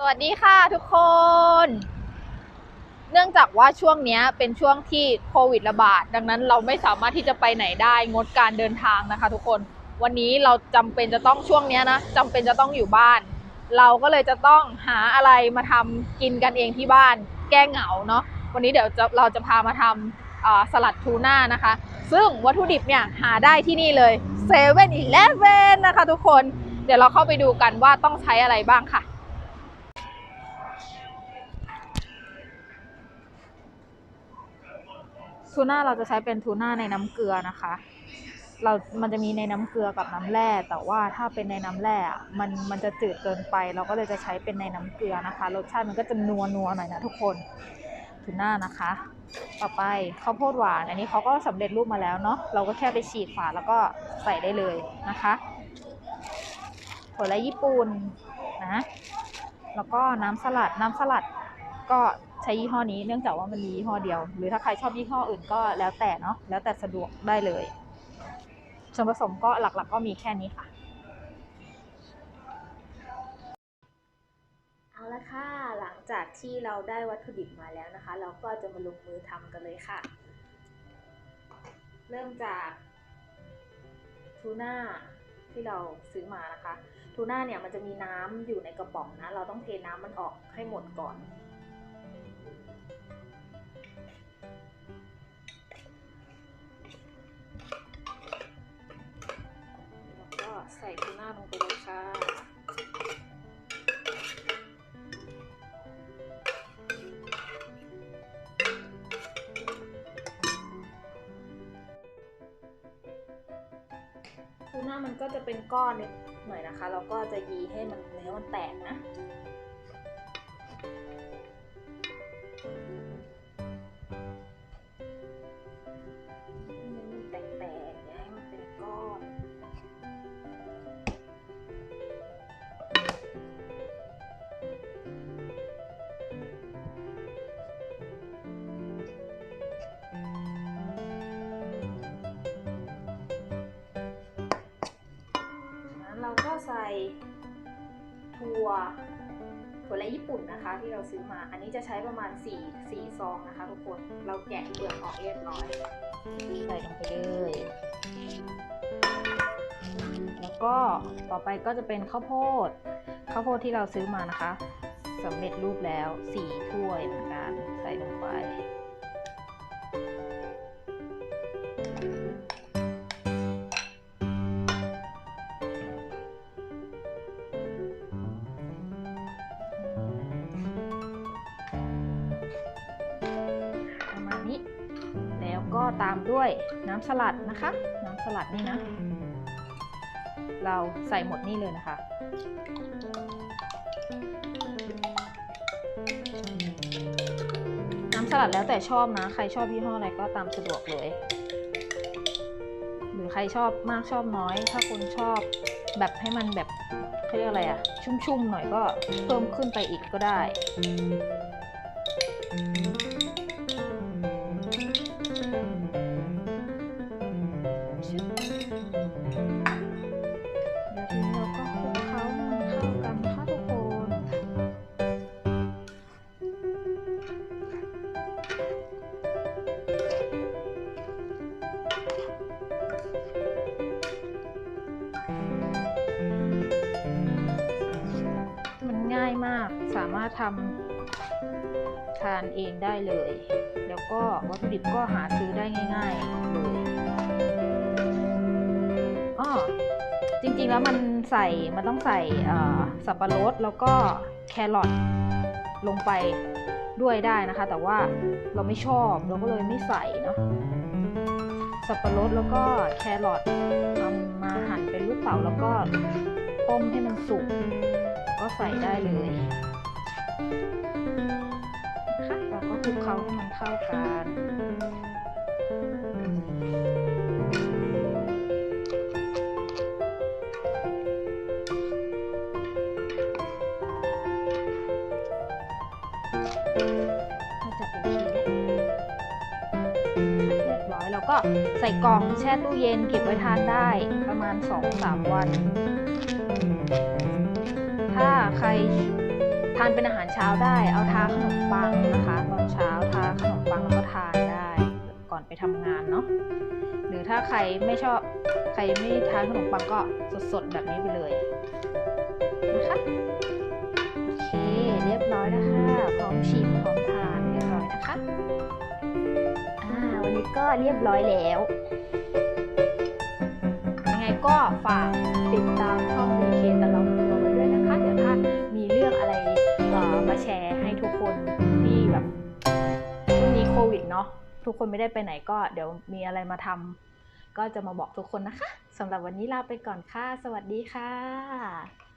สวัสดีค่ะทุกคน เนื่องจากว่าช่วงนี้เป็นช่วงที่โควิดระบาด ดังนั้นเราไม่สามารถที่จะไปไหนได้งดการเดินทางนะคะ ทุกคน วันนี้เราจำเป็นจะต้องช่วงนี้นะจำเป็นจะต้องอยู่บ้าน เราก็เลยจะต้องหาอะไรมาทำกินกันเองที่บ้าน แก้เหงาเนาะ วันนี้เดี๋ยวเราจะพามาทำสลัดทูน่านะคะ ซึ่งวัตถุดิบเนี่ยหาได้ที่นี่เลยเซเว่นอีเลฟเว่นนะคะ ทุกคน เดี๋ยวเราเข้าไปดูกันว่าต้องใช้อะไรบ้างค่ะ ทูน่าเราจะใช้เป็นทูน่าในน้ำเกลือนะคะ เรา มันจะมีในน้ำเกลือกับน้ำแร่ แต่ว่าถ้าเป็นในน้ำแร่ มัน มันจะจืดเกินไป เราก็เลยจะใช้เป็นในน้ำเกลือนะคะ รสชาติมันก็จะนัวนัวหน่อยนะทุกคน ทูน่านะคะ ต่อไปข้าวโพดหวาน อันนี้เขาก็สำเร็จรูปมาแล้วเนาะ เราก็แค่ไปฉีกฝาแล้วก็ใส่ได้เลยนะคะผลไม้ญี่ปุ่นนะ แล้วก็น้ำสลัด น้ำสลัดก็ ช้ยี่ห้อนี้เนื่องจากว่ามันมียี่ห้อเดียว หรือถ้าใครชอบยี่ห้ออื่นก็แล้วแต่เนาะแล้วแต่สะดวกได้เลยส่วนผสมก็หลักๆก็มีแค่นี้ค่ะ เอาละค่ะ หลังจากที่เราได้วัตถุดิบมาแล้วนะคะ เราก็จะมาลงมือทำกันเลยค่ะ เริ่มจากทูน่าที่เราซื้อมานะคะทูน่าเนี่ยมันจะมีน้ำอยู่ในกระป๋องนะ เราต้องเทน้ำมันออกให้หมดก่อน ทูน่ามันก็จะเป็นก้อนนิดหน่อยนะคะ เราก็จะยีให้มันเนื้อมันแตกนะ ถั่วถั่วและญี่ปุ่นนะคะ ที่เราซื้อมา อันนี้จะใช้ประมาณ 4 4 ซองนะคะทุกคน เราแกะเปลือกออกเรียบร้อย ใส่ลงไปเลย แล้วก็ต่อไปก็จะเป็นข้าวโพด ข้าวโพดที่เราซื้อมานะคะสำเร็จรูปแล้วสี่ถ้วยเหมือนกัน ใส่ลงไป ตามด้วยน้ำสลัดนะคะ น้ำสลัดนี่นะ เราใส่หมดนี่เลยนะคะ น้ำสลัดแล้วแต่ชอบนะ ใครชอบยี่ห้ออะไรก็ตามสะดวกเลย หรือใครชอบมากชอบน้อย ถ้าคนชอบแบบให้มันแบบเขาเรียกอะไรอะชุ่มๆหน่อยก็เพิ่มขึ้นไปอีกก็ได้ ทำทานเองได้เลย แล้วก็วัตถุดิบก็หาซื้อได้ง่าย ๆเลยอ้อจริงๆแล้วมันใส่มันต้องใส่สับปะรดแล้วก็แครอทลงไปด้วยได้นะคะ แต่ว่าเราไม่ชอบเราก็เลยไม่ใส่เนาะสับปะรดแล้วก็แครอทเอามาหั่นเป็นลูกเต๋าแล้วก็ต้มให้มันสุกก็ใส่ได้เลย คะเราก็คลุกเคล้าให้มันเข้ากันน่าจะโอเคแล้วเรียบร้อยแล้วก็ใส่กล่องแช่ตู้เย็นเก็บไว้ทานได้ประมาณ 2-3 วัน ถ้าใคร ทานเป็นอาหารเช้าได้ เอาทาขนมปังนะคะ ตอนเช้าทาขนมปังแล้วก็ทานได้ก่อนไปทำงานเนาะหรือถ้าใครไม่ชอบใครไม่ทานขนมปังก็สดๆแบบนี้ไปเลยนะคะโอเคเรียบร้อยแล้วค่ะพร้อมชิมพร้อมทานเรียบร้อยนะคะอ่าวันนี้ก็เรียบร้อยแล้วยังไงก็ฝากติดตามช่อง ทุกคนไม่ได้ไปไหนก็เดี๋ยวมีอะไรมาทำก็จะมาบอกทุกคนนะคะสำหรับวันนี้ลาไปก่อนค่ะ สวัสดีค่ะ